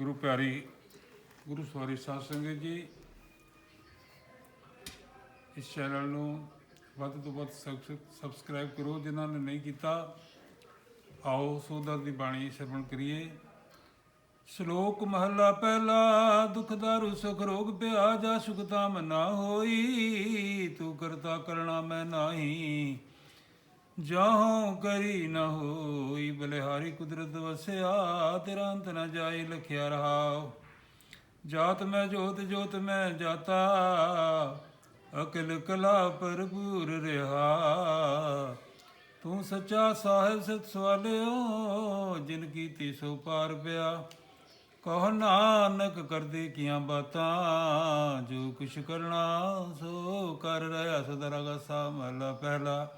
ਗੁਰੂ ਪਿਆਰੀ, ਗੁਰੂ ਸਵਾਰੀ ਸਾਧ ਸੰਗਤ ਜੀ, ਇਸ ਚੈਨਲ ਨੂੰ ਵੱਧ ਤੋਂ ਵੱਧ ਸਬਸਕ੍ਰਾਈਬ ਕਰੋ, ਜਿਨ੍ਹਾਂ ਨੇ ਨਹੀਂ ਕੀਤਾ, ਆਓ ਸੋਦਰ ਦੀ ਬਾਣੀ ਸਰਵਣ ਕਰੀਏ। ਸ਼ਲੋਕ ਮਹਲਾ ਪਹਿਲਾ, ਦੁਖ ਦਾਰੂ ਸੁਖ ਰੋਗ ਪਿਆ, ਜਾ ਸੁਖ ਤਾਮ ਨਾ ਹੋਈ, ਤੂੰ ਕਰਤਾ ਕਰਣਾ ਮੈਂ ਨਾਹੀ। ਜਾਹੋਂ ਕਰੀ ਨ ਹੋਈ ਬਲਿਹਾਰੀ ਕੁਦਰਤ ਵਸਿਆ, ਤੇਰਾ ਅੰਤ ਨ ਜਾਈ ਲਖਿਆ ਰਹਾ ਜਾਤ ਮੈਂ ਜੋਤ ਜੋਤ ਮੈਂ ਜਾਤਾ, ਅਕਲ ਕਲਾ ਭਰਪੂਰ ਰਹਾ। ਤੂੰ ਸੱਚਾ ਸਾਹਿਬ ਸਤ ਸਵਾਲਿਓ, ਜਿਨ ਕੀਤੀ ਸੋ ਪਾਰ ਪਿਆ। ਕਹ ਨਾਨਕ ਕਰਦੇ ਕੀਆਂ ਬਾਤਾਂ, ਜੋ ਕੁਛ ਕਰਨਾ ਸੋ ਕਰ ਰਿਹਾ ਸਦਰਾ ਸਾ ਮਹਲਾ ਪਹਿਲਾ।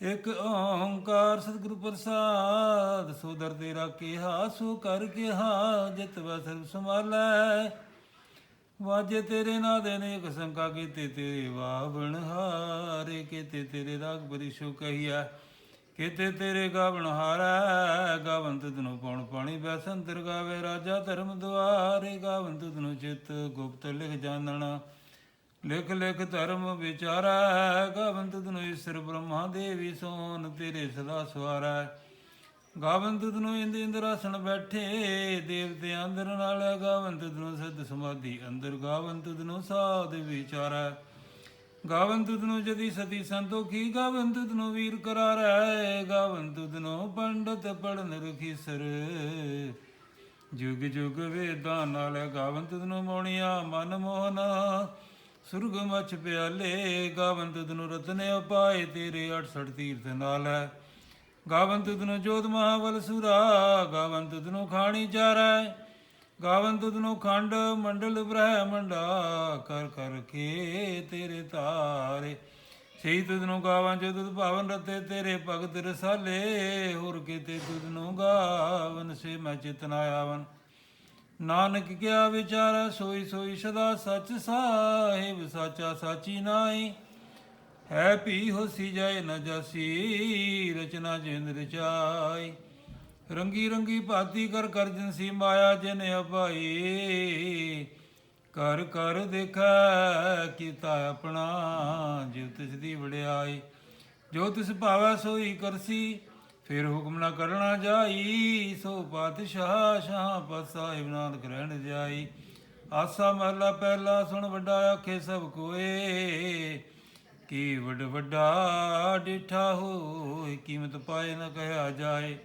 ਇਕ ਓੰਕਾਰ ਸਤਿਗੁਰੂ ਪ੍ਰਸਾਦ, ਸੋ ਦਰ ਤੇਰਾ ਕਿਹਾ, ਸੋ ਕਰ ਕਿਹਾ, ਜਿਤ ਵੈ ਸਰਬ ਵਾਜੇ ਤੇਰੇ ਨਾਂ ਦੇ ਨੇਕ ਸੰਕਾ ਕੀਤੇ ਤੇਰੇ ਵਾਵਣ ਹਾਰੇ, ਕੀਤੇ ਤੇਰੇ ਰਾਗ ਬਰਿਸ਼ੋ ਕਹੀਆ ਕੀਤੇ ਤੇਰੇ ਗਾਵਣ ਹਾਰੈ। ਗਾਵਨ ਤੁਧਨੁ ਪਉਣ ਪਾਣੀ ਬੈਸੰਤਰ ਗਾਵੇ, ਰਾਜਾ ਧਰਮ ਦੁਆਰੇ। ਗਾਵਨ ਤੁਧਨੁ ਚਿਤ ਗੁਪਤ ਲਿਖ ਜਾਣਨਾ ਲਿਖ ਲਿਖ ਧਰਮ ਵਿਚਾਰਾ ਗਾਵੰਤ ਤੁਧਨੁ ਈਸ਼ਰ ਬ੍ਰਹਮਾ ਦੇਵੀ ਸੋਨ ਤੇਰੇ ਸਦਾ ਸਵਾਰੈ। ਗਾਵੰਤ ਤੁਧਨੁ ਇੰਦ ਇੰਦਰਾਸਣ ਬੈਠੇ, ਦੇਵਤੇ ਅੰਦਰ ਨਾਲ ਗਾਵਨ ਤੁਧਨੁ ਸਿੱਧ ਸਮਾਧੀ ਅੰਦਰ ਗਾਵਨ ਤੁਧਨੁ ਸਾਧ ਵਿਚਾਰੈ। ਗਾਵਨ ਤੁਧਨੁ ਜਦੀ ਸਤੀ ਸੰਤੋਖੀ ਗਾਵਨ ਤੁਧਨੁ ਵੀਰ ਕਰਾਰੈ ਗਾਵੰਤ ਤੁਧਨੁ ਪੰਡਤ ਪੜਨ ਰਖੀਸਰ। ਜੁਗ ਜੁਗ ਵੇਦਾਂ ਨਾਲ ਗਾਵੰਤ ਤੁਧਨੁ ਮੋਣੀਆਂ ਮਨ ਮੋਹਨਾ ਸੁਰਗ ਮਛ ਪਿਆਲੇ ਗਾਵਨ ਤੁਧਨੁ ਰਤਨੇ ਉਪਾਏ ਤੇਰੇ 68 ਤੀਰਥ ਨਾਲ ਹੈ। ਗਾਵਨ ਤੁਧਨੁ ਜੋਤ ਮਹਾਬਲ ਸੁਰਾ ਗਾਵਨ ਤੁਧਨੁ ਖਾਣੀ ਚਾਰੈ ਗਾਵਨ ਤੁਧਨੁ ਖੰਡ ਮੰਡਲ ਬ੍ਰਹਮੰਡਾ, ਕਰ ਕਰ ਕੇ ਤੇਰੇ ਤਾਰੇ ਸਹੀ ਤੁਧਨੁ ਗਾਵਨ ਜੋ ਤੁਧ ਭਾਵਨ ਰਤੇ, ਤੇਰੇ ਭਗਤ ਰਸਾਲੇ, ਹੋਰ ਕੀਤੇ ਤੁਧਨੁ ਗਾਵਨ ਸੇ ਮੈਂ ਚਿਤਨਾ ਆਵਨ। ਨਾਨਕ ਕਿਆ ਵਿਚਾਰੈ, ਸੋਈ ਸੋਈ ਸਦਾ ਸੱਚ ਸਾਹਿਬ, ਸਾਚਾ ਸਾਚੀ ਨਾਈ ਹੈ ਭੀ ਹੋਸੀ ਜਾਏ ਨ ਜਾਸੀ, ਰਚਨਾ ਜਿਨ ਰਚਾਈ। ਰੰਗੀ ਰੰਗੀ ਭਾਤੀ ਕਰ ਕਰ ਜਿਨਸੀ ਮਾਇਆ ਜਿਨ ਅਪਾਈ। ਕਰ ਕਰ ਦੇਖੈ ਕੀਤਾ ਆਪਣਾ ਜਿਵ ਤਿਸ ਦੀ ਵਡਿਆਈ। ਜੋ ਤਿਸ ਭਾਵੈ ਸੋਈ ਕਰਸੀ ਫਿਰ ਹੁਕਮ ਨਾ ਕਰਨਾ ਜਾਈ, ਸੋ ਪਾਤਸ਼ਾਹ ਸ਼ਾਹ ਪਤ ਸਾਹਿਬ ਨਾਨਕ ਰਹਿਣ ਜਾਈ। ਆਸਾ ਮਹਲਾ ਪਹਿਲਾ, ਸੁਣ ਵੱਡਾ ਆਖੇ ਸਭ ਕੋਏ। ਕੀ ਵੱਡ ਵੱਡਾ ਡਿਠਾ ਹੋਏ, ਕੀਮਤ ਪਾਏ ਨਾ ਕਹਿਆ ਜਾਏ।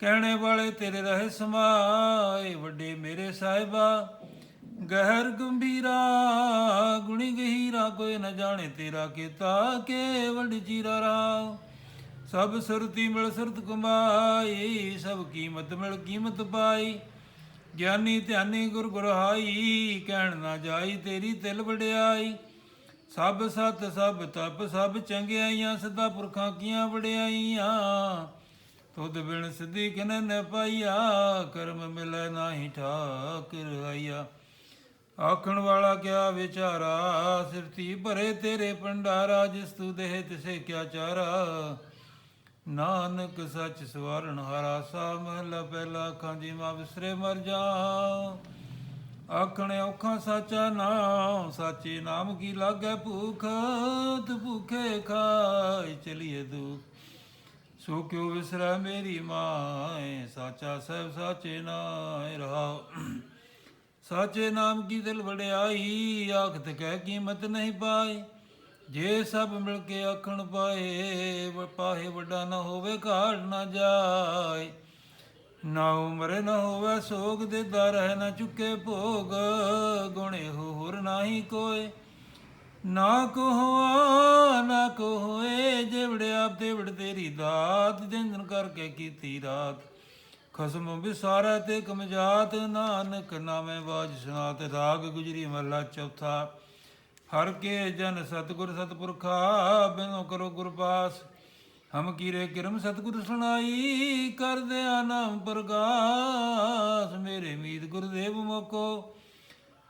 ਕਹਿਣੇ ਵਾਲੇ ਤੇਰੇ ਰਹੇ ਸਮਾਏ, ਵੱਡੇ ਮੇਰੇ ਸਾਹਿਬਾ। ਗਹਿਰ ਗੰਭੀਰਾ, ਗੁਣੀ ਗਹੀਰਾ, ਕੋਈ ਨਾ ਜਾਣੇ ਤੇਰਾ ਕੀਤਾ ਵੱਡ ਜੀਰਾ ਰਾ ਸਭ ਸੁਰਤੀ ਮਿਲ ਸੁਰਤ ਕਮਾਈ, ਸਭ ਕੀਮਤ ਮਿਲ ਕੀਮਤ ਪਾਈ। ਗਿਆਨੀ ਧਿਆਨੀ ਗੁਰ ਗੁਰਹਾਈ, ਕਹਿਣ ਨਾ ਜਾਈ ਤੇਰੀ ਤਿਲ ਵਡਿਆਈ। ਸਭ ਸਤ, ਸਭ ਤਪ, ਸਭ ਚੰਗਿਆਈਆਂ, ਸਦਾ ਪੁਰਖਾਂ ਕੀਆਂ ਵਡਿਆਈਆਂ। ਤੁਧ ਬਿਨ ਸਿੱਧੀ ਕਿਨ ਨ ਪਾਈਆ, ਕਰਮ ਮਿਲੈ ਨਾਹੀ ਠਾਕਰ ਆਈਆ। ਆਖਣ ਵਾਲਾ ਕਿਆ ਵਿਚਾਰਾ ਸਿਰਤੀ ਭਰੇ ਤੇਰੇ ਭੰਡਾਰਾ, ਜਿਸ ਤੂੰ ਦੇਹ ਤਿਸੇ ਕਿਆ ਚਾਰਾ। ਨਾਨਕ ਸੱਚ ਸਵਰਨ ਹਰਾ ਸਾ ਮਹਲਾ ਪਹਿਲਾ ਅੱਖਾਂ ਜੀ ਮਾ ਵਿਸਰੇ ਮਰ ਜਾ। ਆਖਣ ਔਖਾ ਸਾਚਾ ਨਾਮ, ਸਾਚੇ ਨਾਮ ਕੀ ਲਾਗੇ ਭੂਖ? ਤੇ ਭੁਖੇ ਖਾਇ ਚਲੀਏ ਦੁਖ। ਸੋ ਕਿਉ ਵਿਸਰੈ ਮੇਰੀ ਮਾਏ? ਸਾਚਾ ਸਹਿਬ ਸਾਚੇ ਨਾਮ ਰਹਾਉ। ਸਾਚੇ ਨਾਮ ਕੀ ਦਿਲ ਵਡਿਆਈ? ਆਖਤ ਕਹਿ ਕੀਮਤ ਨਹੀਂ ਪਾਈ ਜੇ ਸਭ ਮਿਲ ਕੇ ਆਖਣ ਪਾਏ ਪਾਹੇ ਵੱਡਾ ਨਾ ਹੋਵੇ, ਘਾੜ ਨਾ ਜਾਏ। ਨਾ ਉਮਰ ਨਾ ਹੋਵੇ, ਸੋਗ ਦੇ ਦਰ ਹੈ ਨਾ ਚੁੱਕੇ ਭੋਗ, ਗੁਣੇ ਹੋ ਹੋਰ ਨਾਹੀ ਕੋਏ। ਨਾ ਕੋ ਹੋਆ ਨਾ ਕੋ ਹੋਏ ਜਿਵੜੇ ਆਪ ਤੇ ਵੜ ਤੇਰੀ ਦਾਤ, ਜਿੰਦਨ ਕਰਕੇ ਕੀਤੀ ਰਾਤ। ਖਸਮ ਵਿਸਾਰਾ ਤੇ ਕਮਜਾਤ ਨਾਨਕ ਨਾਮੇ ਬਾਜ ਸੁਨਾਤ, ਰਾਗ ਗੁਜਰੀ ਮਹਲਾ ਚੌਥਾ। ਹਰ ਕੇ ਜਨ ਸਤਗੁਰ ਸਤਪੁਰਖਾ, ਬਿਨੋ ਕਰੋ ਗੁਰ ਪਾਸ। ਹਮ ਕੀਰੇ ਕਿਰਮ ਸਤਗੁਰ ਸੁਣਾਈ ਕਰਦੇ ਆ ਨਾਮ ਪ੍ਰਗਾਸ। ਮੇਰੇ ਮੀਤ ਗੁਰਦੇਵ ਮੋਕੋ,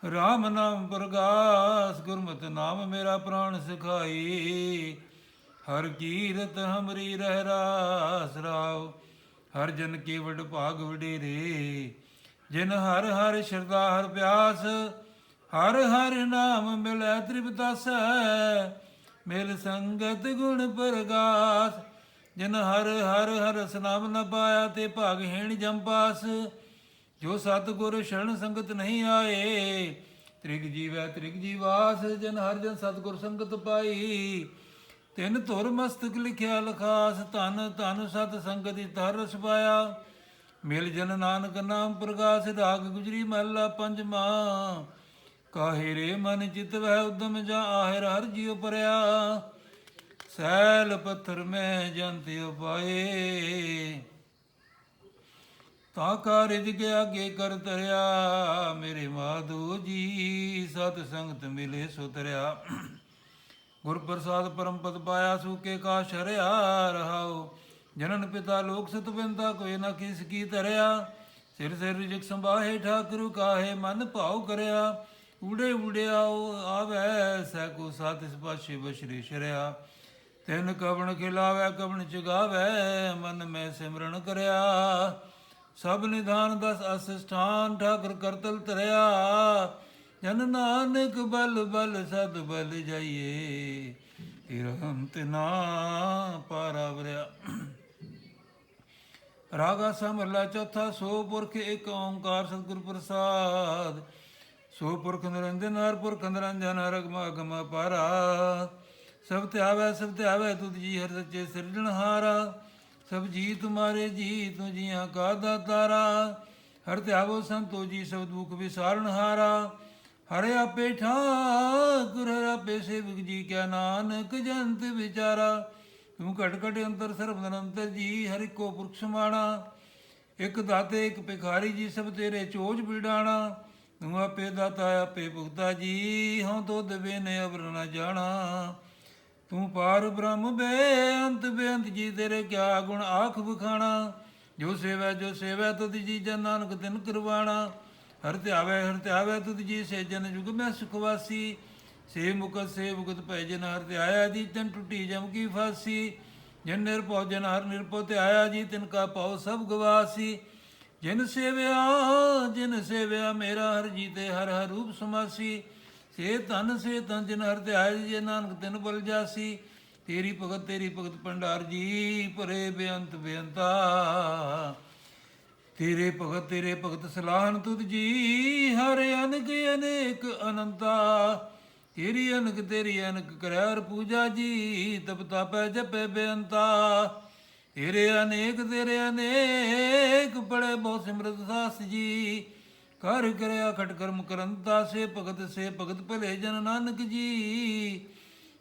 ਰਾਮ ਨਾਮ ਪ੍ਰਗਾਸ। ਗੁਰਮਤਿ ਨਾਮ ਮੇਰਾ ਪ੍ਰਾਣ ਸਿਖਾਈ। ਹਰ ਕੀਰਤ ਹਮਰੀ ਰਹਿ ਰਾਸ ਰਾਵ ਹਰ ਜਨ ਕੇ ਵਡ ਭਾਗ ਵਡੇਰੇ। ਜਿਨ ਹਰ ਹਰ ਸ਼ਰਦਾ ਹਰ ਪਿਆਸ ਹਰ ਹਰ ਨਾਮ ਮਿਲੈ ਤ੍ਰਿਪਤਾਸੈ, ਮਿਲ ਸੰਗਤ ਗੁਣ ਪ੍ਰਗਾਸ। ਜਿਨ ਹਰ ਹਰ ਹਰ ਰਸ ਨਾਮ ਨ ਪਾਇਆ ਤੇ ਭਾਗਹੀਣ ਜੰਪਾਸ ਜੋ ਸਤਿਗੁਰ ਸ਼ਰਨ ਸੰਗਤ ਨਹੀਂ ਆਏ, ਤ੍ਰਿਗ ਜੀਵੈ ਤ੍ਰਿਗ ਜੀਵਾਸ ਜਨ ਹਰ ਜਨ ਸਤਿਗੁਰ ਸੰਗਤ ਪਾਈ, ਤਿੰਨ ਧੁਰ ਮਸਤਕ ਲਿਖਿਆ ਲਖਾਸ। ਧਨ ਧਨ ਸਤ ਸੰਗਤ ਦੀ ਤਰ ਰਸ ਪਾਇਆ। ਮਿਲ ਜਨ ਨਾਨਕ ਨਾਮ ਪ੍ਰਗਾਸ। ਰਾਗ ਗੁਜਰੀ ਮਹਲਾ ਪੰਜਵਾ। ਕਾਹੇ ਰੇ ਮਨ ਚਿਤ ਵਹਿ ਉਦਮ ਜਾ ਆਹਿਰ ਹਰ ਜੀਉ ਪਰਿਆ ਸੈਲ ਪੱਥਰ ਮੈਂ ਜੰਤ ਉਪਾਏ। ਤਾਂ ਕਾਰਜ ਕੇ ਆਗੇ ਕਰ ਤਰਿਆ, ਮੇਰੇ ਮਾਧੋ ਜੀ, ਸਤ ਸੰਗਤ ਮਿਲੇ ਸੋ ਗੁਰ ਪ੍ਰਸਾਦ ਪਰਮ ਪਦ ਪਾਇਆ, ਸੂਕੇ ਕਾ ਸ਼ਰਿਆ ਰਹਾਉ। ਜਨਨ ਪਿਤਾ ਲੋਕ ਸਤ ਬਿੰਦਾ, ਕੋਈ ਨਾ ਕਿਸ ਕੀ ਤਰਿਆ। ਸਿਰ ਸਿਰ ਰਿਜਕ ਸੰਭਾਹੇ, ਠਾਕੁਰ ਕਾਹੇ ਮਨ ਭਾਉ ਕਰਿਆ। ਊੜੇ ਊੜਿਆਓ ਆਵੈ ਸੈ ਕੋ ਸਾਥ ਇਸ ਪਾਛੇ ਬਸ਼ਰੀ ਸ਼ਰਿਆ। ਤਿਨ ਕਵਣ ਖਿਲਾਵੈ, ਕਵਣ ਚਗਾਵੈ, ਮਨ ਮੈਂ ਸਿਮਰਨ ਕਰਿਆ। ਸਭ ਨਿਧਾਨ ਦਸ ਅਸਿਸਥਾਨ ਠਾਕਰ ਕਰਤਲ ਤਰਿਆ ਜਨ ਨਾਨਕ ਬਲ ਬਲ, ਸਦ ਬਲ ਜਾਈਏ। ਇਰਹੰਤ ਨਾ ਪਾਰਾਵਰਿਆ ਰਾਗਾ ਸਮਰਲਾ ਚੌਥਾ ਸੋ ਪੁਰਖ ਏਕ ਓੰਕਾਰ ਸਤਿਗੁਰ ਪ੍ਰਸਾਦ। ਸੋ ਪੁਰਖ ਨਿਰੰਜਨ ਹਰ ਪੁਰਖ ਨਿਰੰਜਨ ਰਗਮ ਅਗਮ ਪਾਰਾ ਸਭ ਤੇ ਆਵੈ, ਸਭ ਤੇ ਆਵੈ, ਤੁਧ ਜੀ ਹਰ ਸੱਚੇ ਸਿਰਜਣਹਾਰਾ ਸਭ ਜੀ ਤੁਮਾਰੇ ਜੀ ਤੂੰ ਜੀਆਂ ਕਾ ਦਾਤਾਰਾ। ਹਰ ਤੇ ਆਵੋ ਸੰਤੋ ਜੀ, ਸਭ ਦੁਖ ਵਿਸਾਰਣਹਾਰਾ ਹਰਿ। ਆਪੇ ਠਾਕੁਰ, ਹਰਿ ਆਪੇ ਸੇਵਕ ਜੀ ਕਿਆ ਨਾਨਕ, ਜੰਤ ਵਿਚਾਰਾ। ਤੂੰ ਘਟ ਘਟ ਅੰਤਰ ਸਰਬ ਨਿਰੰਤਰ ਜੀ, ਹਰਿ ਕੋ ਪੁਰਖ ਸਮਾਣਾ। ਇਕ ਦਾਤੇ, ਇਕ ਭਿਖਾਰੀ ਜੀ, ਸਭ ਤੇਰੇ ਚੋਜ ਬਿਡਾਣਾ ਤੂੰ ਆਪੇ ਦਾਤਾ ਆਪੇ ਭੁਗਤਾ, ਜੀ ਹਉ ਦੁੱਧ ਬਿਨ ਅਵਰ ਨ ਜਾਣਾ। ਤੂੰ ਪਾਰ ਬ੍ਰਹਮ ਬੇਅੰਤ ਬੇਅੰਤ ਜੀ ਤੇਰੇ ਕਿਆ ਗੁਣ ਆਖ ਬਖਾਣਾ ਜੋ ਸੇਵਾ ਜੋ ਸੇਵਾ, ਤੁਧ ਜੀ ਜਨ ਨਾਨਕ ਤਿਨ ਕਰਵਾਣਾ। ਹਰ ਧਿਆਵੈ ਹਰ ਧਿਆਵੈ, ਤੁਧ ਜੀ ਸੇ ਜਨ ਜੁਗ ਮੈਂ ਸੁਖਵਾਸੀ ਸੇ ਮੁਕਤ ਸੇ ਮੁਕਤ ਭੈ ਜਨ ਹਰ ਧਿਆਇਆ ਜੀ, ਤਨ ਟੁੱਟੀ ਜਮ ਕੀ ਫਾਸੀ। ਜਨ ਨਿਰਭਉ ਜਨ ਹਰ ਨਿਰਭਉ ਧਿਆਇਆ ਜੀ, ਤਿਨ ਕਾ ਪਉ ਸਭ ਗਵਾਸੀ। ਜਿਨ ਸੇਵਿਆ ਜਿਨ ਸੇਵਿਆ ਮੇਰਾ ਹਰ ਜੀ ਤੇ ਹਰ ਹਰ ਰੂਪ ਸਮਾਸੀ। ਸੇ ਤਨ ਸੇ ਤਨ ਜਿਨ ਹਰ ਧਿਆਇ ਜੇ ਨਾਨਕ ਤਿਨ ਬਲ ਜਾਸੀ। ਤੇਰੀ ਭਗਤ ਤੇਰੀ ਭਗਤ ਭੰਡਾਰ ਜੀ, ਭਰੇ ਬੇਅੰਤ ਬੇਅੰਤਾ। ਤੇਰੇ ਭਗਤ ਤੇਰੇ ਭਗਤ ਸਲਾਹਨ ਤੁਧ ਜੀ, ਹਰ ਅਨਕ, ਅਨੇਕ ਅਨੰਤਾ। ਤੇਰੀ ਅਨਕ ਤੇਰੀ ਅਨਕ ਕਰਿਆਰ ਪੂਜਾ ਜੀ, ਤਪ ਤਪੈ ਜਪੈ ਬੇਅੰਤਾ। ਤੇਰੇ ਅਨੇਕ ਤੇਰੇ ਅਨੇਕ, ਬੜੇ ਬਹੁ ਸਿਮਰਤ ਸਾਸ ਜੀ। ਕਰ ਕਰਿਆ ਖਟ ਕਰਮ ਕਰੰਤਾ ਸੇ ਭਗਤ ਸੇ ਭਗਤ ਭਲੇ ਜਨ ਨਾਨਕ ਜੀ।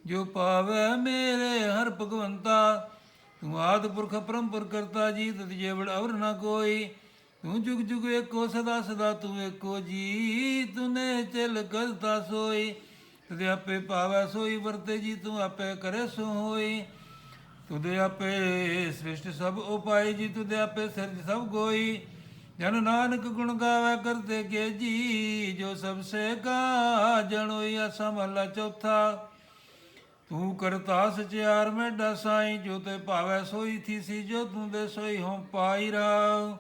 ਜੋ ਪਾਵੈ ਮੇਰੇ ਹਰ ਭਗਵੰਤਾ, ਤੂੰ ਆਦ ਪੁਰਖ ਪਰਮਪੁਰ ਕਰਤਾ ਜੀ ਤਤ ਜੇਵੜ ਅਵਰ ਨਾ ਕੋਈ। ਤੂੰ ਜੁਗ ਜੁਗ ਏਕੋ ਸਦਾ ਸਦਾ ਤੂੰ ਏਕੋ ਜੀ, ਤੂਨੇ ਚਲ ਕਰਤਾ ਸੋਈ। ਤੁਦੇ ਆਪੇ ਪਾਵੈ ਸੋਈ, ਵਰਤੇ ਜੀ ਤੂੰ ਆਪੇ ਕਰੇ ਸੋ ਹੋਈ ਤੁਦੇ ਆਪੇ ਸ੍ਰਿਸ਼ਟ ਸਭ ਉਪਾਈ, ਜੀ ਤੁਦੇ ਆਪੇ ਸਿਰਜ ਸਭ ਗੋਈ। ਜਨ ਨਾਨਕ ਗੁਣ ਗਾਵੇ ਕਰਤੇ ਕੇ ਜੀ, ਜੋ ਸਭ ਸੇ ਕਾ ਜਣੋਈ ਅਸਾ ਚੌਥਾ। ਤੂੰ ਕਰਤਾ ਸਚਿਆਰ ਮੈਂ ਡਸਾਈ ਜੋ ਤੇ ਭਾਵੈ ਸੋਈ ਥੀ ਸੀ, ਜੋ ਤੂੰ ਦੇ ਸੋਈ ਹੋਂ ਪਾਈ ਰਾ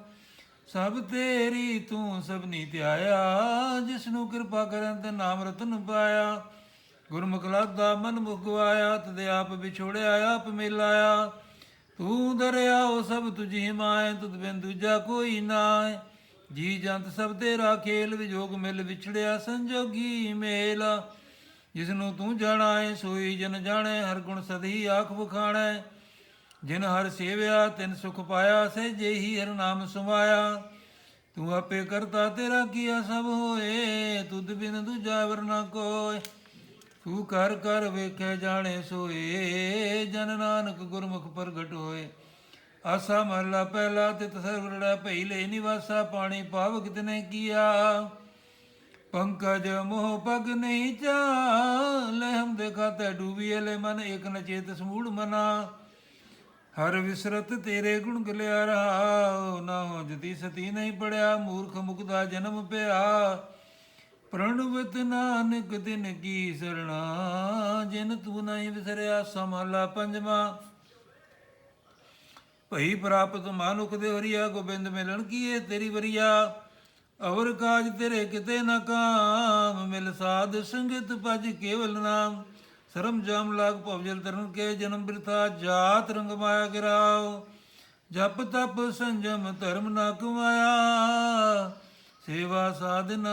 ਸਭ ਤੇਰੀ ਤੂੰ ਸਭਨੀ ਧਿਆਇਆ ਜਿਸ ਨੂੰ ਕਿਰਪਾ ਕਰਨ ਤੇ ਨਾਮ ਰਤਨ ਪਾਇਆ। ਗੁਰਮੁਖ ਲਾਦਾ, ਮਨ ਮੁਗਵਾਇਆ ਤਦੇ ਆਪ ਵਿਛੋੜਿਆ, ਆਪ ਮਿਲਾਇਆ। ਤੂੰ ਦਰਿਆ, ਉਹ ਸਭ ਤੁਝੀ ਮਾਏ ਤੁਧ ਬਿਨ ਦੂਜਾ ਕੋਈ ਨਾਏ। ਜੀ ਜੰਤ ਸਭ ਤੇਰਾ ਖੇਲ, ਵਿਜੋਗ ਮਿਲ ਵਿਛੜਿਆ, ਸੰਜੋਗੀ ਮੇਲ। ਜਿਸ ਨੂੰ ਤੂੰ ਜਾਣਾਏ, ਸੋਈ ਜਨ ਜਾਣੈ, ਹਰ ਗੁਣ ਸਦੀ ਆਖ ਬਖਾਣੈ ਜਿਨ ਹਰ ਸੇਵਿਆ, ਤਿਨ ਸੁਖ ਪਾਇਆ, ਸੇ ਜਿਹੀ ਹਰ ਨਾਮ ਸੁਮਾਇਆ। ਤੂੰ ਆਪੇ ਕਰਤਾ, ਤੇਰਾ ਕੀਆ ਸਭ ਹੋਏ ਤੁਧ ਬਿਨ ਦੂਜਾ ਵਰਨਾ ਕੋਏ। ਤੂੰ ਕਰ ਕਰ ਵੇਖੇ ਜਾਣੇ ਸੋਏ, ਜਨ ਨਾਨਕ ਗੁਰਮੁਖ ਪ੍ਰਗਟ ਹੋਏ। ਆਸਾ ਮਹਲਾ ਪਹਿਲਾ ਤੇ ਤਸਰਵੜਾ ਭਈ ਲੈ ਨਿਵਾਸਾ, ਪਾਣੀ ਪਾਵ ਕਿਤਨੇ ਕੀਆ। ਪੰਕਜ ਮੋਹ ਪਗ ਨਹੀਂ ਚਾਲੇ ਹਮ ਦੇਖਾ ਤੇ ਡੂਬੀਏ ਲੈ ਮਨ ਇਕ ਨ ਚੇਤ ਸਮੂੜ ਮਨਾ। ਹਰ ਵਿਸਰਤ ਤੇਰੇ ਗੁਣ ਗਲਿਆ ਰਹਾ ਨਾ ਹੋ ਜਤੀ ਸਤੀ ਨਹੀਂ ਪੜਿਆ, ਮੂਰਖ ਮੁਕਦਾ ਜਨਮ ਪਿਆ। ਪ੍ਰਣਵਤ ਨਾਨਕ ਦਿਨ ਕੀ ਸਰਣਾ, ਜਿਨ ਤੂੰ ਨਹੀਂ ਵਿਸਰਿਆ ਸਮਹਲਾ ਪੰਜਵਾ। ਭਈ ਪ੍ਰਾਪਤ ਮਾਨੁਖ ਦੇ ਹਰੀਆ ਗੋਬਿੰਦ ਮਿਲਣ ਕੀਏ ਤੇਰੀ ਵਰੀਆ। ਅਵਰ ਕਾਜ ਤੇਰੇ ਕਿਤੇ ਨਾ ਕਾਮ, ਮਿਲ ਸਾਧ ਸੰਗਤ ਭਜ ਕੇਵਲ ਨਾਮ। ਸਰਮ ਜਾਮ ਲਾਗ ਭਵਜਲ ਤਰਨ ਕੇ, ਜਨਮ ਬਿਰਥਾ ਜਾਤ ਰੰਗ ਮਾਇਆ ਗਿਰਾਓ। ਜਪ ਤਪ ਸੰਜਮ ਧਰਮ ਨਾ ਕਮਾਇਆ। ਸੇਵਾ ਸਾਧਨਾ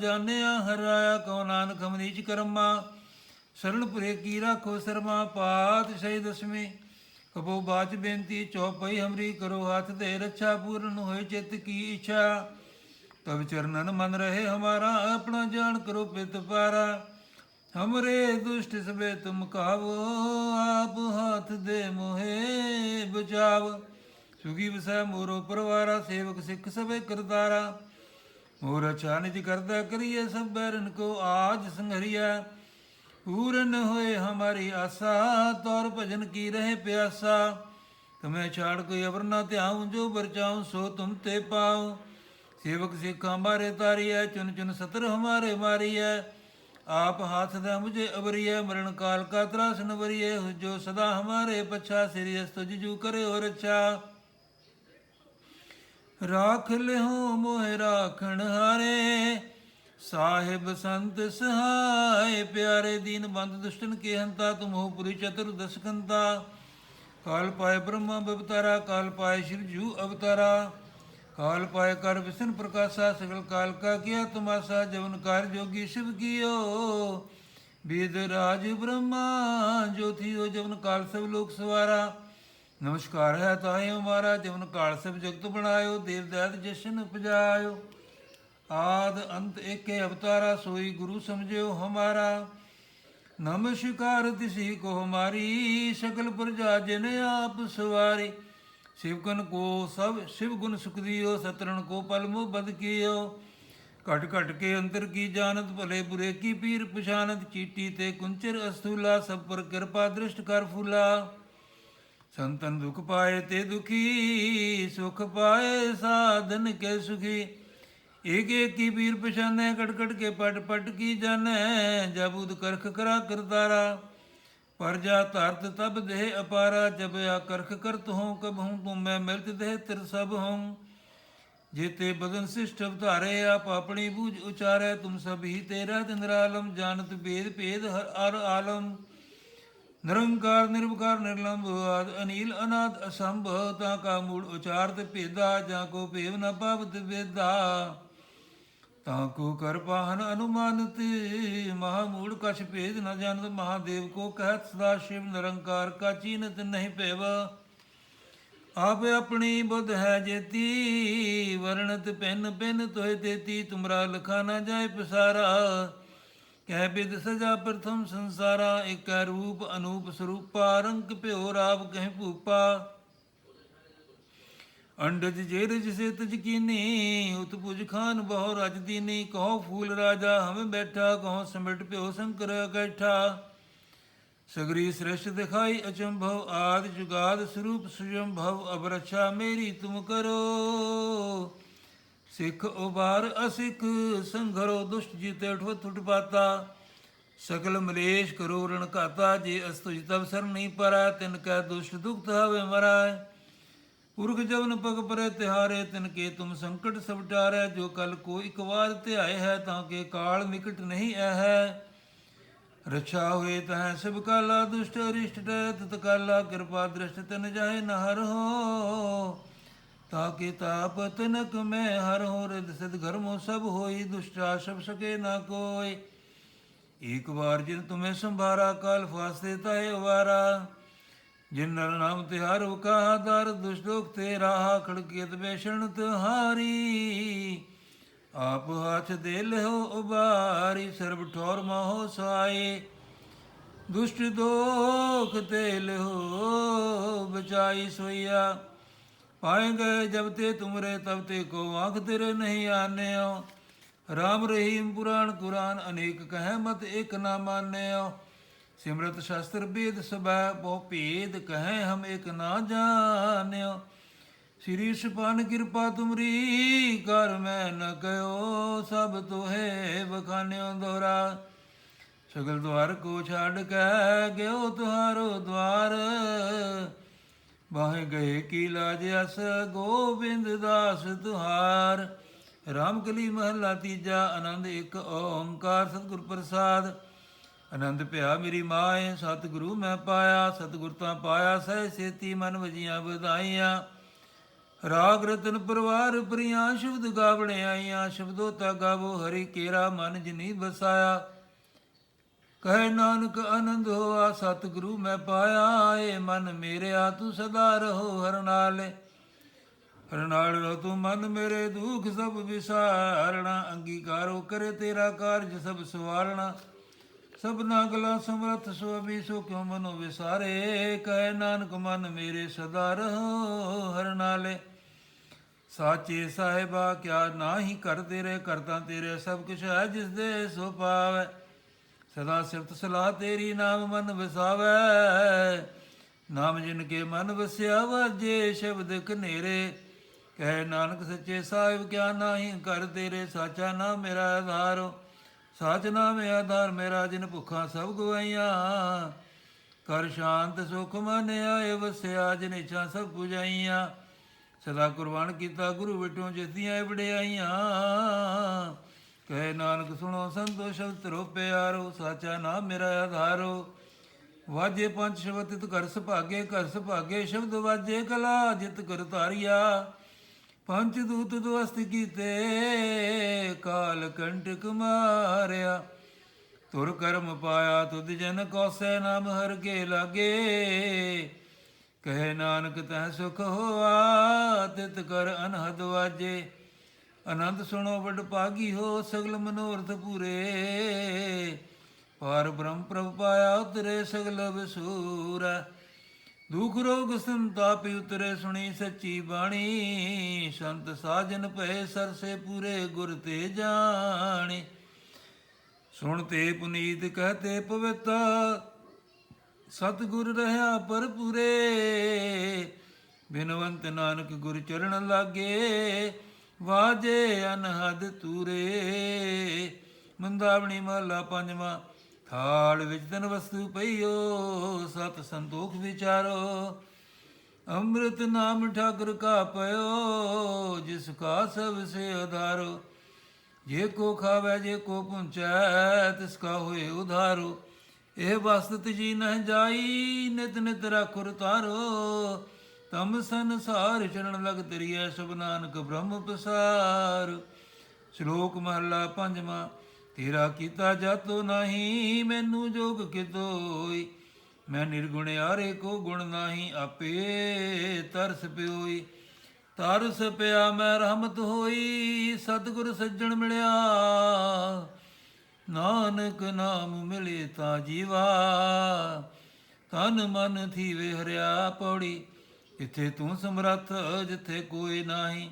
ਜਾਣਿਆ ਹਰਾਇਆ ਕਉ ਨਾਨਕ ਹਮਨੀਚ ਕਰਮਾ ਸਰਣ ਪੁਰੇ ਕੀ ਰਾਖੋ ਸਰਮਾ ਪਾਤ ਸਹੀ ਦਸਵੇਂ। ਕਬੋ ਬਾਚ ਬੇਨਤੀ ਚੌਪਈ ਹਮਰੀ ਕਰੋ ਹੱਥ ਦੇ ਰੱਛਾ ਪੂਰਨ ਹੋਏ ਚਿੱਤ ਕੀ ਇੱਛਾ। ਤਬ ਚਰਨਨ ਮਨ ਰਹੇ ਹਮਾਰਾ ਆਪਣਾ ਜਾਣ ਕਰੋ ਪਿਤ ਪਾਰਾ। ਹਮਰੇ ਦੁਸ਼ਟ ਸਬੇ ਤੁਮ ਕਾਵੋ, ਆਪ ਹੱਥ ਦੇ ਮੋਹੇ ਬਚਾਵ। ਸੁਖੀ ਵਸੈ ਮੋਰੋ ਪਰਵਾਰਾ, ਸੇਵਕ ਸਿੱਖ ਸਭੇ ਕਰਤਾਰਾ। ਮੋਰ ਅਛਾ ਕਰਦਾ ਕਰੀਏ ਸਭ ਬੈਰਨ ਕੋ ਆਜ ਸੰਘਰੀਆ ਪੂਰਨ ਹੋਏ ਹਮਾਰੀ ਆਸਾ, ਤੌਰ ਭਜਨ ਕੀ ਰਹੇ ਪਿਆਸਾ। ਤੁਮੇ ਛਾੜ ਕੋਈ ਅਵਰ ਨਾ ਧਿਆਉ, ਜੋ ਬਰਚਾਉ ਸੋ ਤੁਮ ਤੇ ਪਾਉ। ਸੇਵਕ ਸਿੱਖ ਹਮਾਰੇ ਤਾਰੀਐ, ਚੁਨ ਚੁਨ ਸਤਰ ਹਮਾਰੇ ਮਾਰੀਐ। ਆਪ ਹਾਥ ਦਾ ਮੁਝੇ ਅਵਰੀਐ, ਮਰਨ ਕਾਲ ਕਾ ਤਰਾਸ ਨਵਰੀਐ ਜੋ ਸਦਾ ਹਮਾਰੇ ਪਛਾ, ਸਿਰਿ ਅਸਤੁ ਜੂ ਕਰੇ ਔਰ ਅੱਛਾ। ਰਾਖ ਲਿਹੋ ਮੋਹਿ ਰਾਖਣ ਹਾਰੇ। ਸਾਹਿਬ ਸੰਤ ਸਹਾਇ ਪਿਆਰੇ ਦੀਨ ਬੰਦ ਦੁਸ਼ਟਨ ਕੇ ਹੰਤਾ ਤੁਮਹੁ ਪੁਰੀ ਚਤੁਰ ਦਸਕੰਤਾ। ਕਾਲ ਪਾਏ ਬ੍ਰਹਮਾ ਬਵਤਾਰਾ, ਕਾਲ ਪਾਏ ਸ਼੍ਰੀ ਜੂ ਅਵਤਾਰਾ। ਕਾਲ ਪਾਏ ਕਰ ਵਿਸ਼ਨ ਪ੍ਰਕਾਸ਼ਾ, ਸਗਲ ਕਾਲ ਕਾ ਕੀਆ ਤੁਮਾਸਾ, ਜਵਨ ਕਰ ਜੋਗੀ ਸ਼ਿਵ ਕੀਓ। ਬੀਦ ਰਾਜ ਬ੍ਰਹਮਾ ਜੋ ਜੋਤੀਓ ਜਵਨ ਕਾਲ ਸਭ ਲੋਕ ਸਵਾਰਾ। ਨਮਸਕਾਰ ਹੈ ਤਾਹੇ ਹਮਾਰਾ ਜੀਵਨ ਕਾਲ ਸਭ ਜਗਤ ਬਣਾਇਓ ਦੇਵ ਦੇਵਦਾਤ ਜਸ਼ਨ ਉਪਜਾਇਓ। ਆਦ ਅੰਤ ਏਕੇ ਅਵਤਾਰਾ, ਸੋਈ ਗੁਰੂ ਸਮਝਿਓ ਹਮਾਰਾ। ਨਮਸਕਾਰ ਤਿਸੀ ਕੋ ਹਮਾਰੀ ਸਕਲ ਪ੍ਰਜਾ ਜਿਨ ਆਪ ਸਵਾਰੀ। ਸਿਵਕਨ ਕੋ ਸਭ, ਸਿਵ ਗੁਣ ਸੁਖ ਦਿਓ, ਸਤਰਣ ਕੋ ਪਲ ਮੋ ਬਦ ਕੀਓ। ਘਟ ਘਟ ਕੇ ਅੰਦਰ ਕੀ ਜਾਣਤ, ਭਲੇ ਬੁਰੇ ਕੀ ਪੀਰ ਪਛਾਨਤ ਚੀਟੀ ਤੇ ਕੁੰਚਰ ਅਸਤੂਲਾ ਸਭ ਪਰ ਕਿਰਪਾ ਦ੍ਰਿਸ਼ਟ ਕਰ ਫੁਲਾ। ਸੰਤਨ ਦੁਖ ਪਾਏ ਤੇ ਦੁਖੀ, ਸੁਖ ਪਾਏ ਸਾਧਨ ਕੇ ਸੁਖੀ। ਏਕ ਏਕ ਕੀ ਪੀਰ ਪਛਾਨੈ, ਕਟਕਟ ਕੇ ਪਟ ਪਟ ਕੀ ਜਾਣੈ ਜਬੂਦ ਕਰਖ ਕਰਾ ਕਰਤਾਰਾ। ਪਰ ਜਾ ਧਰਤ ਤਬ ਦੇਹ ਅਪਾਰਾ, ਜਬ ਆ ਕਰਖ ਕਰਤ ਹੂੰ, ਕਬ ਹੂੰ ਤੁਮ ਮੈਂ ਮਿਲਤ ਦੇਹ ਤਿਰ ਸਭ ਹੂੰ। ਜੇਤੇ ਬਦਨ ਸਿਸ਼ਟ ਅਵਤਾਰੇ, ਆਪ ਆਪਣੀ ਬੂਝ ਉਚਾਰੈ, ਤੁਮ ਸਭ ਹੀ ਤੇਰਾ ਨਿਰਾਲਮ ਜਾਣਤ ਭੇਦ ਭੇਦ ਹਰ ਅਰ ਆਲਮ। ਨਿਰੰਕਾਰ, ਨਿਰਵਕਾਰ ਨਿਰਲੰਭ ਆਦ, ਅਨੀਲ, ਅਨਾਦ ਅਸੰਭਵ ਤਾ ਕਾ ਮੂਲ ਉਚਾਰਤ ਭੇਦਾ, ਜਾਂ ਕੋ ਭੇਵ ਨ ਪਾਵਤ ਵੇਦਾ। ਤਾ ਕੋ ਕਰ ਪਾਹਨ ਅਨੁਮਾਨਤ ਮਹਾ ਮੂੜ ਕਛ ਭੇਦ ਨ ਜਾਣਤ, ਮਹਾਦੇਵ ਕੋ ਕਹਿਤ ਸਦਾ ਸ਼ਿਵ ਨਿਰੰਕਾਰ ਕਾ ਚੀਨਤ ਨਹੀਂ ਭੇਵਾ। ਆਪ ਆਪਣੀ ਬੁੱਧ ਹੈ ਜੇਤੀ, ਵਰਣਤ ਪਿੰਨ ਪਿੰਨ ਤੋਏ ਦੇਤੀ ਤੁਮਰਾ ਲਖਾ ਨਾ ਜਾਏ ਪਸਾਰਾ। ਕਹਿ ਬਿਦ ਸਜਾ ਪ੍ਰਥਮ ਸੰਸਾਰਾ, ਇਕ ਰੂਪ ਅਨੂਪ ਸਰੂਪਾ, ਰੰਗ ਭਿਓ ਰਾਵ ਕਹਿ ਭੂਪਾ। ਅੰਡਜ ਜੇਰਜ ਸੇ ਤਜ ਕੀਨੀ ਉਤ ਖਾਨ ਬਹੁ ਰਜ ਦੀਨੀ, ਕਹੋ ਫੂਲ ਰਾਜਾ ਹਮ ਬੈਠਾ, ਕਹੋ ਸਮਿਟ ਭਿਓ ਸ਼ੰਕਰ ਇਕੱਠਾ ਸਗਰੀ ਸ੍ਰਿਸ਼ਟ ਦਿਖਾਈ ਅਚੰਭਵ ਆਦ ਜੁਗਾਦ ਸਰੂਪ ਸੁਜੰਭਵ ਅਬ ਰਛਾ ਮੇਰੀ ਤੁਮ ਕਰੋ। ਸਿੱਖ ਉਬਾਰ ਅਸਿੱਖ, ਸੰਘਰੋ ਦੁਸ਼ਟ ਜੀਤੇ ਠੋ ਠੁਟ ਪਾਤਾ। ਸਕਲ ਮਲੇਸ਼ ਕਰੋ ਰਣ ਘਾਤਾ, ਜੇ ਅਸਤੁਜ ਤਬ ਸਰ ਨਹੀਂ ਪਰੈ, ਤਿਨ ਕੈ ਦੁਸ਼ਟ ਦੁਖਤ ਹਵੇ ਮਰੈ। ਪੁਰਖ ਜਵਨ ਪਗ ਪਰੇ ਤਿਹਾਰੇ, ਤਿਨ ਕੇ ਤੁਮ ਸੰਕਟ ਸਭ ਟਾਰੈ। ਜੋ ਕਲ ਕੋ ਇਕ ਵਾਰ ਧਿਆਏ ਹੈ, ਤਾਂ ਕੇ ਕਾਲ ਨਿਕਟ ਨਹੀਂ ਐ ਹੈ ਰਛਾ ਹੋਏ ਤਹ ਸਭ ਕਾਲਾ ਦੁਸ਼ਟ ਅਰਿਸ਼ਟ ਤਤ ਕਾਲਾ ਕਿਰਪਾ ਦ੍ਰਿਸ਼ਟ ਤਨ ਜਾਏ ਨਹਰ ਹੋ। ਤਾਕੇ ਤਾਪ ਤਨਕ ਮੈਂ ਹਰ ਹੋ ਰਿਦ ਘਰਮੋ ਸਭ ਹੋਈ ਦੁਸ਼ਟਾ ਸਭ ਸਕੇ ਨਾ ਕੋਈ ਇੱਕ ਵਾਰ ਜਿਨ ਤੁਮੇ ਸੰਭਾਰਾ ਕਾਲ ਫਾਸਤੇ ਤਾਏ ਵਾਰਾ ਜਿਨ ਨਰ ਨਾਮ ਤਿਹਾਰੋ ਕਾ ਦਰ ਦੁਸ਼ਟੋਕ ਤੇ ਰਾਹ ਖੜਕੀਤ ਬੇਸ਼ਣ ਤੁਹਾਰੀ ਆਪ ਹੱਥ ਦੇ ਲਿਓ ਉਬਾਰੀ ਸਰਬ ਠੋਰ ਮਹੋ ਸਾਏ ਦੁਸ਼ਟ ਦੋਖ ਤੇ ਲਿਓ ਬਚਾਈ ਸੋਇਆ ਸੋਈਆ ਪਾਏ ਗਏ ਜਬ ਤੇ ਤੁਮਰੇ ਤਬ ਤੇ ਕੋ ਆਖ ਤੇਰੇ ਨਹੀਂ ਆਨਿਓ। ਰਾਮ ਰਹੀਮ ਪੁਰਾਣ ਕੁਰਾਨ ਅਨੇਕ ਕਹਿ ਮਤ ਇੱਕ ਨਾ ਮਾਨਿਓ। ਸਿਮਰਤ ਸ਼ਾਸਤਰ ਬੇਦ ਸਭਾ ਬਹੁ ਭੇਦ ਕਹੈ ਹਮ ਇੱਕ ਨਾ ਜਾਣਿਓ। ਸ੍ਰੀ ਸੁਪਾਨ ਕਿਰਪਾ ਤੁਮਰੀ ਕਰ ਮੈਂ ਨ ਕਯੋ ਸਭ ਤੋਹੇ ਬਖਾਨਿਓ ਦੋਰਾ ਸਗਲ ਦਵਾਰ ਕੋ ਛੱਡ ਕੇ ਗਿਓ ਤੁਹਾਰੋ ਦਵਾਰ ਬਾਹੇ ਗਏ ਕੀ ਲਾਜ ਅਸ, ਗੋਬਿੰਦ ਦਾਸ ਤੁਹਾਰ। ਰਾਮ ਕਲੀ ਮਹੱਲਾ ਤੀਜਾ, ਆਨੰਦ ਇੱਕ ਓੰਕਾਰ, ਸਤਿਗੁਰ ਪ੍ਰਸਾਦ। ਆਨੰਦ ਭਿਆ ਮੇਰੀ ਮਾਏ, ਸਤਿਗੁਰੂ ਮੈਂ ਪਾਇਆ, ਸਤਿਗੁਰ ਤਾਂ ਪਾਇਆ ਸਹਿ ਸੇਤੀ ਮਨ ਵਜੀਆਂ ਵਧਾਈਆਂ। ਰਾਗ ਰਤਨ ਪਰਵਾਰ ਪ੍ਰਿਆ ਸ਼ਬਦ ਗਾਵਣੇ ਆਈਆਂ, ਸ਼ਬਦੋ ਤਾ ਗਾਵੋ ਹਰੀ ਕੇਰਾ ਮਨ ਜਿਨੀ ਬਸਾਇਆ ਕਹਿ ਨਾਨਕ ਆਨੰਦ ਹੋਆ, ਸਤਿਗੁਰੂ ਮੈਂ ਪਾਇਆ, ਏ ਮਨ ਮੇਰਿਆ, ਤੂੰ ਸਦਾ ਰਹੋ ਹਰ ਨਾਲੇ। ਹਰ ਨਾਲ ਰਹੋ ਤੂੰ ਮਨ ਮੇਰੇ ਦੁੱਖ ਸਭ ਵਿਸਾਰਣਾ, ਅੰਗੀਕਾਰੋ ਕਰੇ ਤੇਰਾ ਕਾਰਜ ਸਭ ਸਵਾਰਣਾ। ਸਭਨਾ ਗਲਾ ਸਮਰਥ ਸੁਭੀ ਸੋ ਕਿਉ ਮਨੋ ਵਿਸਾਰੇ? ਕਹਿ ਨਾਨਕ ਮਨ ਮੇਰੇ ਸਦਾ ਰਹੋ ਹਰ ਨਾਲੇ। ਸਾਚੇ ਸਾਹਿਬਾ, ਕਿਆ ਨਾਹੀ ਕਰ ਤੇਰੇ ਕਰਤਾ ਤੇਰੇ ਸਭ ਕੁਛ ਹੈ, ਜਿਸ ਦੇ ਸੋ ਪਾਵੈ। ਸਦਾ ਸਿਫਤ ਸਲਾਹ ਤੇਰੀ ਨਾਮ ਮਨ ਵਸਾਵੈ। ਨਾਮ ਜਿਨ ਕੇ ਮਨ ਵਸਿਆ ਵਾਜੇ ਸ਼ਬਦ ਕਨੇਰੇ ਕਹਿ ਨਾਨਕ ਸੱਚੇ ਸਾਹਿਬ, ਕਿਆ ਨਾਹੀ ਕਰ ਤੇਰੇ ਸਾਚਾ ਨਾਮ ਮੇਰਾ ਆਧਾਰ। ਸਾਚ ਨਾਮ ਆਧਾਰ, ਮੇਰਾ ਜਿਨ ਭੁੱਖਾਂ ਸਭ ਗਵਾਈਆਂ ਕਰ ਸ਼ਾਂਤ ਸੁਖ ਮਨ ਆਏ, ਵਸਿਆ ਜਿਨ ਇੱਛਾ ਸਭ ਪੁਜਾਈਆਂ। ਸਦਾ ਕੁਰਬਾਨ ਕੀਤਾ ਗੁਰੂ ਵਿਟੋਂ ਜਿਤੀਆਂ ਵਡਿਆਈਆਂ। ਕਹਿ ਨਾਨਕ ਸੁਣੋ ਸੰਤੋ ਸ਼ਬਦ ਤਰੋ ਪਿਆਰੋ, ਸਾਚਾ ਨਾਮ ਮੇਰਾ ਆਧਾਰੋ। ਵਾਜੇ ਪੰਜ ਸ਼ਬਦ ਤਿਤ ਕਰ ਸੁਭਾਗੇ ਕਰ ਸੁਭਾਗੇ, ਸ਼ਬਦ ਵਾਜੇ ਕਲਾ ਜਿਤ ਕਰ ਧਾਰਿਆ। ਪੰਜ ਦੂਤ ਦੁਅਸਤ ਕੀਤੇ, ਕਾਲ ਕੰਟਕ ਮਾਰਿਆ। ਤੁਰ ਕਰਮ ਪਾਇਆ ਤੁਧ ਜਨ ਕੌਸੈ ਨਾਮ ਹਰ ਕੇ ਲਾਗੇ। ਕਹੇ ਨਾਨਕ ਤੈ ਸੁਖ ਹੋਆ, ਤਿਤ ਕਰ ਅਨਹਦ ਵਾਜੇ। ਆਨੰਦ ਸੁਣੋ ਵਡ ਭਾਗੀ ਹੋ ਸਗਲ ਮਨੋਰਥ ਪੂਰੇ। ਪਾਰ ਬ੍ਰਹਮ ਪ੍ਰਭ ਪਾਇਆ ਉਤਰੇ ਸਗਲ ਵਿਸੂਰ। ਦੁਖ ਰੋਗ ਸੰਤਾਪ ਉਤਰੇ ਸੁਣੀ ਸੱਚੀ ਬਾਣੀ। ਸੰਤ ਸਾਜਨ ਭਏ ਸਰਸੇ ਪੂਰੇ ਗੁਰ ਤੇ ਜਾਣੇ। ਸੁਣ ਤੇ ਪੁਨੀਤ ਕਹਤੇ ਪਵਿੱਤ, ਸਤਿਗੁਰ ਰਹਾ ਪਰ ਪੂਰੇ। ਬਿਨਵੰਤ ਨਾਨਕ ਗੁਰ ਚਰਨ ਲਾਗੇ। ਵਾਜੇ ਅਨਹਦ ਤੂਰੇ, ਮੰਦਾਵਣੀ ਮਹਲਾ ਪੰਜਵਾਂ, ਥਾਲ ਵਿੱਚ ਤਨ ਵਸਤੂ ਪਈਓ, ਸਤ ਸੰਤੋਖ ਵਿਚਾਰੋ। ਅੰਮ੍ਰਿਤ ਨਾਮ ਠਾਕੁਰ ਕਾ ਪਇਓ, ਜਿਸ ਕਾ ਸਭ ਸੇ ਆਧਾਰੋ। ਜੇ ਕੋ ਖਾਵੇ, ਜੇ ਕੋ ਪੁੰਚੈ, ਤਿਸ ਕਾ ਹੋਏ ਉਧਾਰੋ। ਇਹ ਵਸਤ ਜੀ ਨਹ ਜਾਈ, ਨਿਤ ਨਿਤ ਰਖੁਰ ਤਾਰੋ ਤਮ ਸੰਸਾਰ ਚਰਨ ਲਗ ਤਰੀਐ ਸਭ ਨਾਨਕ ਬ੍ਰਹਮ ਪਸਾਰ। ਸ਼ਲੋਕ ਮਹਲਾ ਪੰਜਵਾਂ, ਤੇਰਾ ਕੀਤਾ ਜਾਤੋ ਨਹੀਂ, ਮੈਨੂੰ ਜੋਗ ਕਿਤੋਈ ਮੈਂ ਨਿਰਗੁਣ ਆਰੇ ਕੋ ਗੁਣ ਨਾਹੀ, ਆਪੇ ਤਰਸ ਪਿਓਈ। ਤਰਸ ਪਿਆ ਮੈਂ ਰਹਿਮਤ ਹੋਈ, ਸਤਿਗੁਰ ਸੱਜਣ ਮਿਲਿਆ। ਨਾਨਕ ਨਾਮ ਮਿਲੇ ਤਾਂ ਜੀਵਾ, ਤਨ ਮਨ ਥੀਵੇ ਹਰਿਆ ਪੌੜੀ। ਇੱਥੇ ਤੂੰ ਸਮਰੱਥ ਜਿੱਥੇ ਕੋਈ ਨਹੀਂ,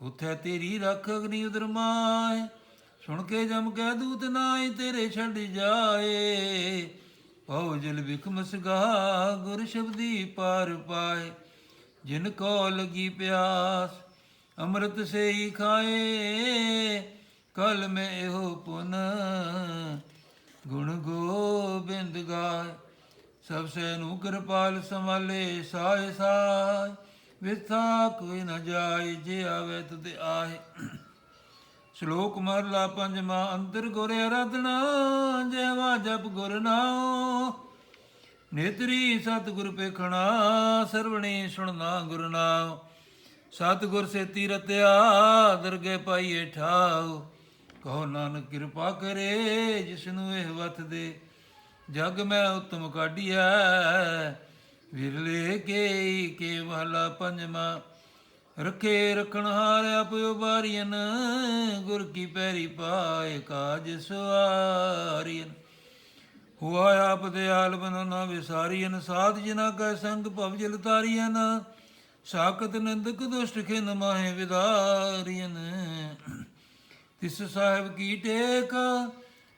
ਉਥੇ ਤੇਰੀ ਰੱਖ ਅਗਨੀ ਉਦਰ ਮਾਏ ਸੁਣ ਕੇ ਜਮ ਕਹਿ ਦੂਤ ਨਾਈ ਤੇਰੇ ਛੱਡ ਜਾਏ। ਪਉ ਜਲ ਵਿਖ ਮਸਗਾ, ਗੁਰ ਸ਼ਬਦੀ ਪਾਰ ਪਾਏ। ਜਿਨ ਕੋ ਲਗੀ ਪਿਆਸ, ਅੰਮ੍ਰਿਤ ਸੇ ਖਾਏ। ਕਲ ਮੈਂ ਇਹੋ ਪੁਨ, ਗੁਣ ਗੋਬਿੰਦ ਗਾਏ। ਸਭ ਸੇ ਨੂੰ ਕਿਰਪਾਲ ਸੰਭਾਲੇ, ਸਾਏ ਸਾਏ। ਵਿਥਾ ਕੋਈ ਨ ਜਾਏ, ਜੇ ਆਵੇ ਤੁਧ ਆਏ। ਸ਼ਲੋਕ ਮਰਲਾ ਪੰਜਵਾਂ, ਅੰਤਰ ਗੁਰ ਅਰਾਧਨਾ, ਜੈਵਾ ਜਪ ਗੁਰ ਨਾਉ। ਨੇਤਰੀ ਸਤਿਗੁਰ ਪੇਖਣਾ ਸਰਵਣੀ ਸੁਣਨਾ ਗੁਰ ਨਾਮ ਸਤਿਗੁਰ ਸੇਤੀ ਰਤਿਆ, ਦਰਗੇ ਪਾਈਏ ਠਾਉ। ਕਹੋ ਨਾਨਕ ਕਿਰਪਾ ਕਰੇ, ਜਿਸਨੂੰ ਇਹ ਵਤ ਦੇ ਜਗ ਮੈਂ ਉਤਮ ਕਾਢੀਐ, ਵਿਰਲੇ ਕੇ ਕੇ ਪੰਜਵਾ। ਰਖੇ ਰਖਣ ਹਾਰਿਆ ਪਿਓ ਬਾਰੀਨ ਗੁਰ ਕੀ ਪੈਰੀ ਪਾਏ ਕਾਜ ਸਵਾਰੀਨ ਹੁਆ ਆਪ ਦਿਆਲ ਬਨੋ ਨਾ ਵਿਸਾਰੀਨ ਸਾਧ ਜਿਨਾ ਕੈ ਸੰਗ ਭਵ ਜਲ ਤਾਰੀਨ ਸਾਖਤ ਨਿੰਦਕ ਦੁਸ਼ਟ ਖਿਨ ਮਾਹੇ ਵਿਦਾਰੀਨ ਤਿਸ ਸਾਹਿਬ ਕੀ ਟੇਕ